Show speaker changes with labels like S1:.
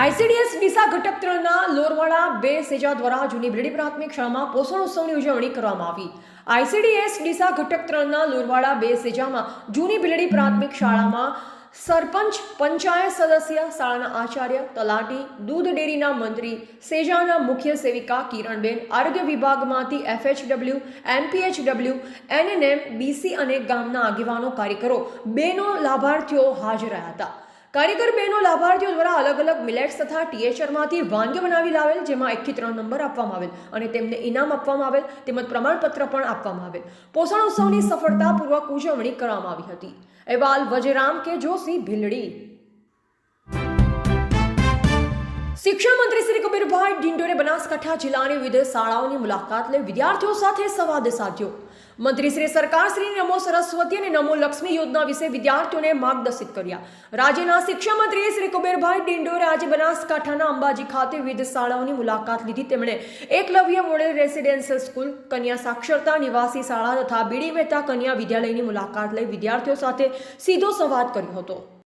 S1: ICDS Deesa ઘટક ત્રણના લોરવાડા બે સેજા દ્વારા જૂની બ્રેડી પ્રાથમિક શાળામાં પોષણ ઉત્સવની ઉજવણી કરવામાં આવી. આઈસીડીએસ ડીસા ઘટક ત્રણના લોરવાડા બે સેજામાં જૂની બિલડી પ્રાથમિક શાળામાં સરપંચ, પંચાયત સદસ્ય, શાળાના આચાર્ય, તલાટી, દૂધ ડેરીના મંત્રી, સેજાના મુખ્ય સેવિકા કિરણબેન, આરોગ્ય વિભાગમાંથી એફએચડબલ્યુ, એમપીએચડબલ્યુ, એનએનએમ, બીસી અને ગામના આગેવાનો, કાર્યકરો, બેનો લાભાર્થીઓ હાજર રહ્યા હતા. કાર્યકર બહેનો લાભાર્થીઓ દ્વારા અલગ અલગ મિલેટ્સ તથા ટીએચઆરમાંથી વાનગીઓ બનાવી લાવેલ, જેમાં એકથી ત્રણ નંબર આપવામાં આવેલ અને તેમને ઇનામ આપવામાં આવેલ, તેમજ પ્રમાણપત્ર પણ આપવામાં આવેલ. પોષણ ઉત્સવની સફળતાપૂર્વક ઉજવણી કરવામાં આવી હતી. અહેવાલ વજરામ કે જોશી ભીલડી. શિક્ષણ મંત્રી શ્રી કબીરભાઈ ડિંડોરે બનાસકાંઠા જિલ્લાની વિવિધ શાળાઓની મુલાકાત લઈ વિદ્યાર્થીઓ સાથે સંવાદ સાધ્યો. મંત્રી શ્રી સરકાર શ્રી નમો સરસ્વતી અને નમો લક્ષ્મી યોજના વિશે વિદ્યાર્થીઓને માર્ગદર્શિત કર્યા. રાજ્યના શિક્ષણ મંત્રી શ્રી કુબેરભાઈ ડિંડોરે આજે બનાસકાંઠાના અંબાજી ખાતે વિવિધ શાળાઓની મુલાકાત લીધી. તેમણે એકલવ્ય મોડેલ રેસિડેન્શિયલ સ્કૂલ, કન્યા સાક્ષરતા નિવાસી શાળા તથા બીડી મહેતા કન્યા વિદ્યાલયની મુલાકાત લઈ વિદ્યાર્થીઓ સાથે સીધો સંવાદ કર્યો હતો.